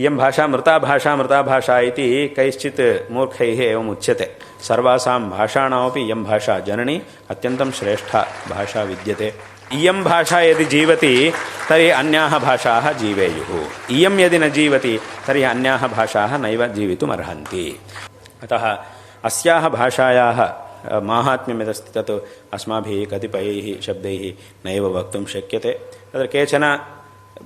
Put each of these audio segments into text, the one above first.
इयं भाषा मृता भाषा मृता भाषा इति कैश्चित् मूर्खैः एवम् उच्यते। सर्वासां भाषाणामपि इयं भाषा जननी, अत्यन्तं श्रेष्ठा भाषा विद्यते। इयं भाषा यदि जीवति, तर्हि अन्याः भाषाः जीवेयुः। इयं यदि न जीवति, तर्हि अन्याः भाषाः नैव जीवितुमर्हन्ति। अतः अस्याः भाषायाः माहात्म्यं यदस्ति तत् अस्माभिः कतिपयैः शब्दैः नैव वक्तुं शक्यते। तत्र केचन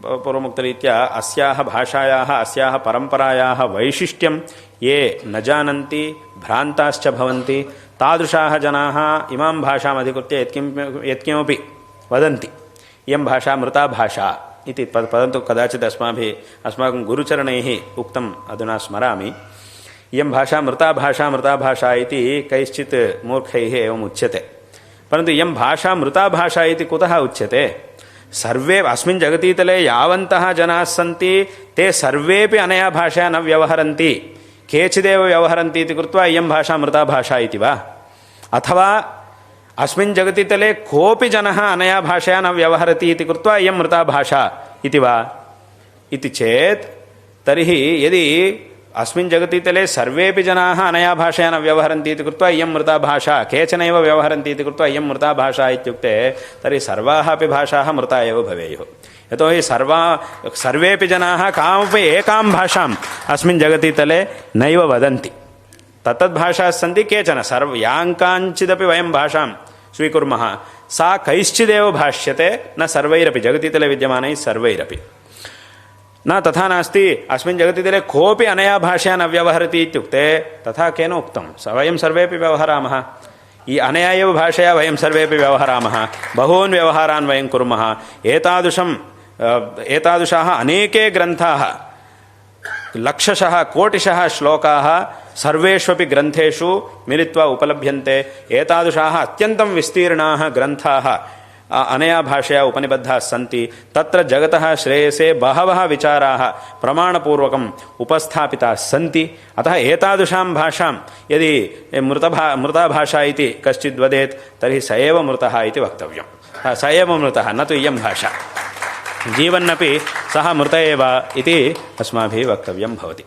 पूर्वमुक्तरीत्या अस्याः भाषायाः, अस्याः परम्परायाः वैशिष्ट्यं ये न जानन्ति, भ्रान्ताश्च भवन्ति, तादृशाः जनाः इमां भाषाम् अधिकृत्य यत्किं, यत्किमपि वदन्ति। इयं भाषा मृता भाषा इति पद, परन्तु कदाचित् अस्माभिः, अस्माकं गुरुचरणैः उक्तम् अधुना स्मरामि। इयं भाषा मृता भाषा मृता भाषा इति कैश्चित् मूर्खैः एवम् उच्यते। परन्तु इयं भाषा मृता भाषा इति कुतः उच्यते? ಸರ್ವೇ ಅಸ್ಮಿನ್ ಜಗತೀತಲೇ ಯಾವಂತಹ ಜನಾಃ ಸಂತಿ, ತೇ ಸರ್ವೇಪಿ ಅನಯಾ ಭಾಷಾ ನ ವ್ಯವಹರಂತಿ. ಕೇಚಿದೇವ ವ್ಯವಹರಂತಿ ಇತಿ ಕೃತ್ವ ಇಯಂ ಭಾಷಾ ಮೃತಾ ಭಾಷಾ ಇತಿ ವಾ. ಅಥವಾ ಅಸ್ಮಿನ್ ಜಗತಿತಲೇ ಕೋಪಿ ಜನಃ ಅನಯಾ ಭಾಷೆಯ ನ ವ್ಯವಹರತಿ ಇತಿ ಕೃತ್ವ ಇಯಂ ಮೃತಾ ಭಾಷಾ ಇತಿ ವಾ. ಇತಿ ಚೇತ್ ತರ್ಹಿ ಯದಿ यदि अस्मिन् जगतीतले सर्वेपि जनाः अनया भाषया न व्यवहरन्ति इति कृत्वा इयं मृता भाषा केचनैव व्यवहरन्ति इति कृत्वा इयं मृता भाषा इत्युक्ते तर्हि सर्वाः अपि भाषाः मृता एव भवेयुः यतोहि सर्वा सर्वेपि जनाः कामपि एकां भाषाम् अस्मिन् जगतीतले नैव वदन्ति तत्तद्भाषाः सन्ति केचन सर्व याङ्काञ्चिदपि वयं भाषां स्वीकुर्मः सा कैश्चिदेव भाष्यते न सर्वैरपि जगतीतले विद्यमानैः सर्वैरपि न तथा नास्ति। अस्मिन् जगतीतले कोऽपि अनया भाषया न व्यवहरति इत्युक्ते तथा केन उक्तं? स वयं सर्वेपि व्यवहरामः। ई अनया एव भाषया वयं सर्वेपि व्यवहरामः। बहून् व्यवहारान् वयं कुर्मः। एतादृशं एतादृशाः अनेके ग्रन्थाः लक्षशः कोटिशः श्लोकाः सर्वेष्वपि ग्रन्थेषु मिलित्वा उपलभ्यन्ते। एतादृशाः अत्यन्तं विस्तीर्णाः ग्रन्थाः अनया भाषया उपनिबद्धाः सन्ति। तत्र जगतः श्रेयसे बहवः विचाराः प्रमाणपूर्वकम् उपस्थापिताः सन्ति। अतः एतादृशां भाषां यदि मृतभा मृता भाषा इति कश्चिद् वदेत्, तर्हि स एव मृतः इति वक्तव्यं स एव मृतः, न तु इयं भाषा। जीवन्नपि सः मृत एव इति अस्माभिः वक्तव्यं भवति।